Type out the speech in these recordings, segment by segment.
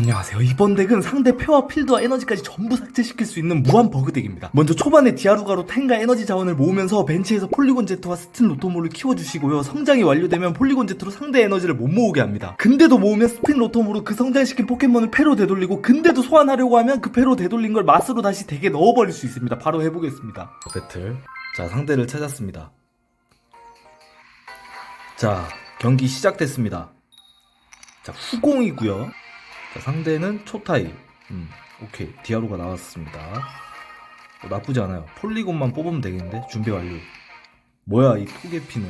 안녕하세요. 이번 덱은 상대 표와 필드와 에너지까지 전부 삭제시킬 수 있는 무한 버그 덱입니다. 먼저 초반에 디아루가로 탱과 에너지 자원을 모으면서 벤치에서 폴리곤 제트와 스틴 로토모를 키워주시고요. 성장이 완료되면 폴리곤 제트로 상대 에너지를 못 모으게 합니다. 근데도 모으면 스핀 로토모로 그 성장시킨 포켓몬을 패로 되돌리고 근데도 소환하려고 하면 그 패로 되돌린 걸 마스로 다시 덱에 넣어버릴 수 있습니다. 바로 해보겠습니다. 배틀. 자, 상대를 찾았습니다. 자, 경기 시작됐습니다. 자, 후공이고요. 자, 상대는 초타이. 음, 오케이. 디아로가 나왔습니다. 어, 나쁘지 않아요. 폴리곤만 뽑으면 되겠는데? 준비 완료. 뭐야, 이 토게피는.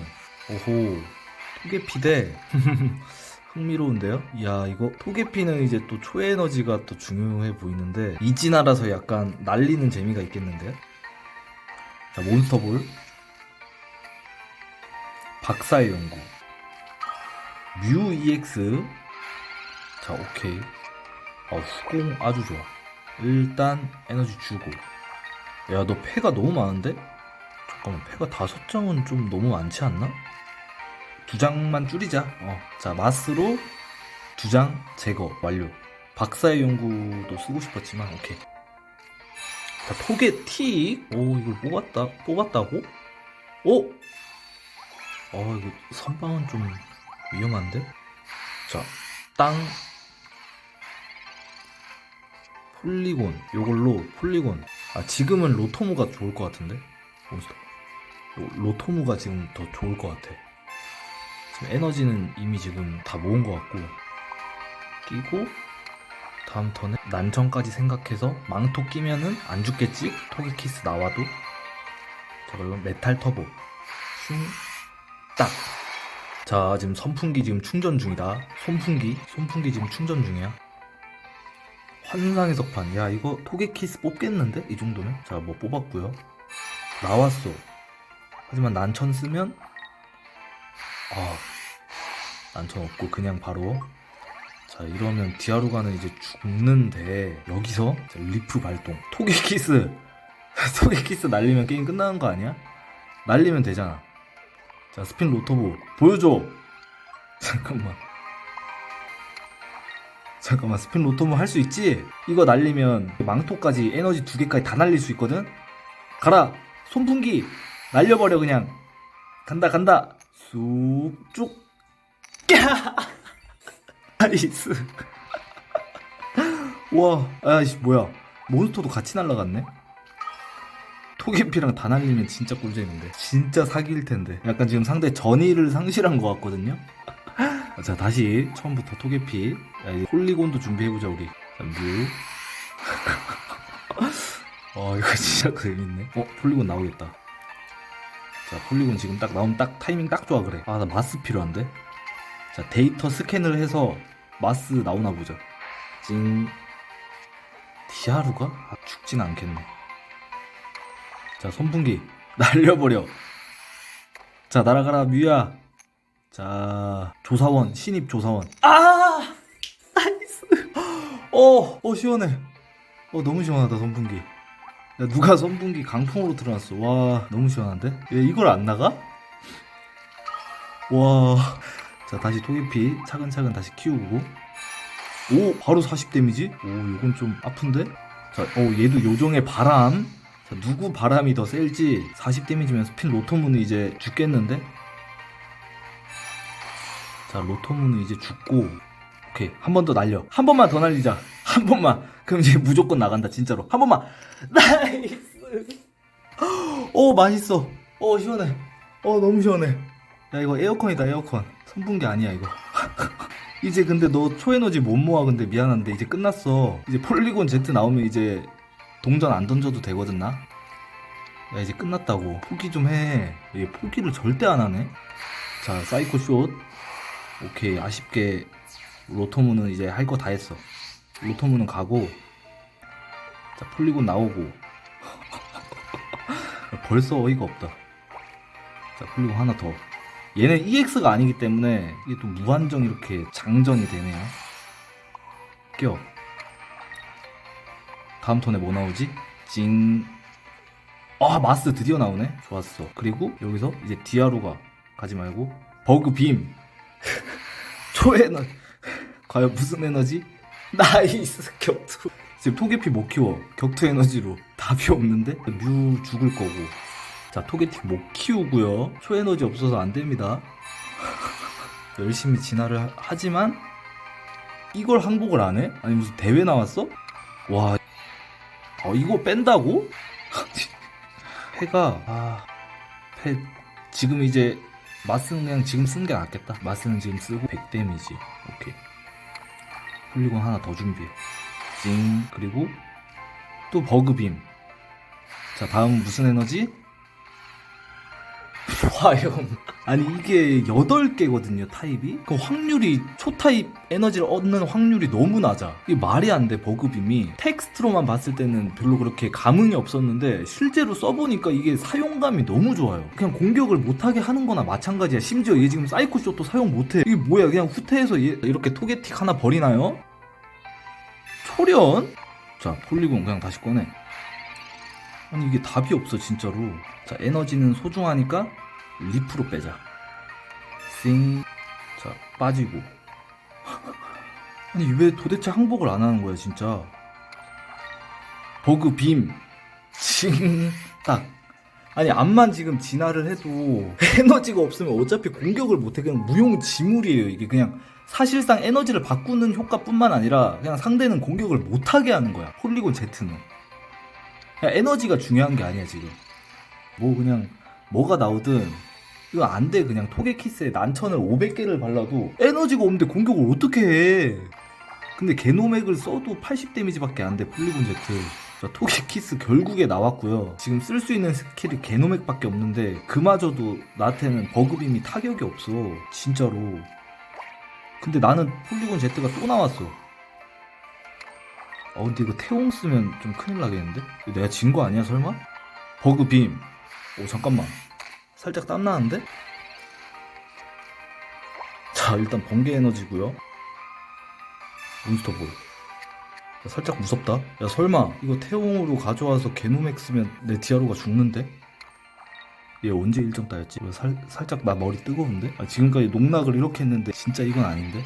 오호. 토게피 대. 흥미로운데요? 이야, 이거, 토게피는 이제 또 초에너지가 또 중요해 보이는데, 이진아라서 약간 날리는 재미가 있겠는데요? 자, 몬스터볼. 박사의 연구. 뮤 EX. 자, 오케이. 아, 후공 아주 좋아. 일단 에너지 주고. 야, 너 패가 너무 많은데? 잠깐만, 패가 다섯 장은 좀 너무 많지 않나? 두 장만 줄이자. 어, 자, 마스로 두 장 제거 완료. 박사의 연구도 쓰고 싶었지만, 오케이. 자, 토게 틱. 오, 이걸 뽑았다, 뽑았다고? 오! 어, 이거 선방은 좀 위험한데? 자, 땅. 폴리곤. 요걸로 폴리곤. 아, 지금은 로토무가 좋을 것 같은데? 몬스터. 로, 로토무가 지금 더 좋을 것 같아. 지금 에너지는 이미 지금 다 모은 것 같고. 끼고, 다음 턴에 난청까지 생각해서 망토 끼면은 안 죽겠지? 토게키스 나와도. 자, 그러면 메탈 터보. 슝, 딱. 자, 지금 선풍기 지금 충전 중이다. 손풍기, 손풍기 지금 충전 중이야. 환상의 석판. 야, 이거 토게키스 뽑겠는데? 이 정도면? 자, 뭐 뽑았고요. 나왔어. 하지만 난천 쓰면 아, 난천 없고 그냥 바로 자, 이러면 디아루가는 이제 죽는데 여기서 자, 리프 발동. 토게키스. 토게키스 날리면 게임 끝나는 거 아니야? 날리면 되잖아. 자, 스핀 로토보 보여줘. 잠깐만. 잠깐만, 스핀 로토보 할수 있지? 이거 날리면 망토까지 에너지 두 개까지 다 날릴 수 있거든? 가라! 손풍기! 날려버려, 그냥. 간다, 간다! 쑥, 쭉! 야! 나이스. 와, 아이씨, 뭐야. 몬스터도 같이 날라갔네? 토게피랑 다 날리면 진짜 꿀잼인데 진짜 사기일 텐데 약간 지금 상대 전의를 상실한 것 같거든요 자 다시 처음부터 토게피. 야, 이 폴리곤도 준비해보자 우리. 자, 뮤. 어, 이거 진짜 재밌네. 어 폴리곤 나오겠다. 자 폴리곤 지금 딱 나오면 딱 타이밍 딱 좋아 그래. 아 나 마스 필요한데? 자 데이터 스캔을 해서 마스 나오나 보자. 찡 디아루가? 아, 죽진 않겠네. 자, 선풍기. 날려버려. 자, 날아가라, 뮤야. 자, 조사원, 신입 조사원. 아! 나이스. 어, 어, 시원해. 어, 너무 시원하다, 선풍기. 야, 누가 선풍기 강풍으로 틀어놨어. 와, 너무 시원한데? 야, 이걸 안 나가? 와. 자, 다시 토기피 차근차근 다시 키우고. 오, 바로 40 데미지? 오, 이건 좀 아픈데? 자, 어, 얘도 요정의 바람. 자, 누구 바람이 더 셀지 40 데미지면 스핀 로토문은 이제 죽겠는데? 자 로토문은 이제 죽고 오케이 한 번 더 날려. 한 번만 더 날리자. 한 번만. 그럼 이제 무조건 나간다 진짜로. 한 번만. 나이스. 오 맛있어. 어 시원해. 어 너무 시원해. 야 이거 에어컨이다 에어컨. 선풍기 아니야 이거. 이제 근데 너 초에너지 못 모아 근데 미안한데. 이제 끝났어. 이제 폴리곤 Z 나오면 이제 동전 안 던져도 되거든 나? 야 이제 끝났다고. 포기 좀해. 얘 포기를 절대 안 하네. 자 사이코 숏 오케이 아쉽게 로토무는 이제 할 거 다 했어 로토무는 가고 자 폴리곤 나오고 벌써 어이가 없다 자 폴리곤 하나 더 얘는 EX가 아니기 때문에 이게 또 무한정 이렇게 장전이 되네요 껴 다음 턴에 뭐 나오지? 징. 아, 마스 드디어 나오네? 좋았어. 그리고 여기서 이제 디아루가 가지 말고 버그 빔. 초에너 과연 무슨 에너지? 나이스 격투. 지금 토게피 못 키워. 격투 에너지로 답이 없는데? 뮤 죽을 거고. 자 토게티 못 키우고요. 초 에너지 없어서 안 됩니다. 열심히 진화를 하- 하지만 이걸 항복을 안 해? 아니 무슨 대회 나왔어? 와. 어, 이거 뺀다고? 패가 아, 패 지금 이제 마스는 그냥 지금 쓰는 게 낫겠다. 마스는 지금 쓰고 100 데미지. 오케이. 폴리곤 하나 더 준비해. 징. 그리고 또 버그빔. 자 다음 무슨 에너지? 화염 아니 이게 8개거든요 타입이? 그 확률이 초타입 에너지를 얻는 확률이 너무 낮아. 이게 말이 안 돼 버그빔이. 텍스트로만 봤을 때는 별로 그렇게 감흥이 없었는데 실제로 써보니까 이게 사용감이 너무 좋아요. 그냥 공격을 못하게 하는 거나 마찬가지야. 심지어 얘 지금 사이코쇼도 사용 못해. 이게 뭐야? 그냥 후퇴해서 얘 이렇게 토게틱 하나 버리나요? 초련? 자 폴리곤 그냥 다시 꺼내 아니 이게 답이 없어 진짜로. 자 에너지는 소중하니까 리프로 빼자. 싱자 빠지고. 아니 왜 도대체 항복을 안 하는 거야 진짜? 버그 빔징딱. 아니 암만 지금 진화를 해도 에너지가 없으면 어차피 공격을 못해. 그냥 무용지물이에요 이게. 그냥 사실상 에너지를 바꾸는 효과뿐만 아니라 그냥 상대는 공격을 못하게 하는 거야. 폴리곤 Z는 그냥 에너지가 중요한 게 아니야 지금. 뭐 그냥 뭐가 나오든 이거 안 돼 그냥. 토게키스에 난천을 500개를 발라도 에너지가 없는데 공격을 어떻게 해? 근데 게노맥을 써도 80 데미지밖에 안 돼 폴리곤 Z. 자, 토게키스 결국에 나왔고요. 지금 쓸 수 있는 스킬이 게노맥밖에 없는데 그마저도 나한테는 버그빔이 타격이 없어 진짜로. 근데 나는 폴리곤 Z가 또 나왔어 어 근데 이거 태용 쓰면 좀 큰일 나겠는데? 내가 진 거 아니야 설마? 버그 빔. 오 잠깐만. 살짝 땀 나는데? 자 일단 번개 에너지고요. 몬스터 볼. 야, 살짝 무섭다. 야 설마 이거 태용으로 가져와서 게노맥 쓰면 내 디아로가 죽는데? 얘 언제 일정 따였지? 살, 살짝 나 머리 뜨거운데? 아, 지금까지 농락을 이렇게 했는데 진짜 이건 아닌데?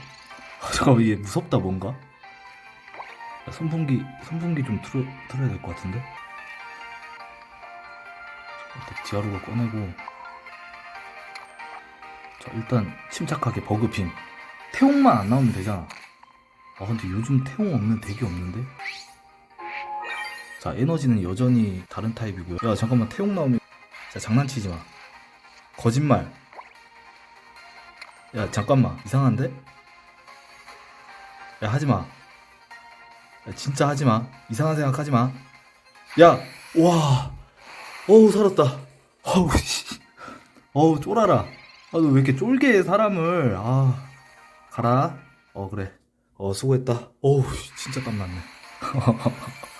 아, 잠깐만 얘 무섭다 뭔가? 야, 선풍기 선풍기 좀 틀어 틀어야 될 것 같은데. 일단 디아루가 꺼내고. 자 일단 침착하게 버그핀. 태용만 안 나오면 되잖아. 아 근데 요즘 태용 없는 덱이 없는데. 자 에너지는 여전히 다른 타입이고요. 야 잠깐만 태용 나오면. 자 장난치지 마. 거짓말. 야 잠깐만 이상한데? 야 하지 마. 야, 진짜 하지 마. 이상한 생각 하지 마. 야, 와, 어우 살았다. 어우 씨, 어우 쫄아라. 아, 너 왜 이렇게 쫄게 해 사람을? 아, 가라. 어 그래. 어 수고했다. 어우 진짜 땀났네.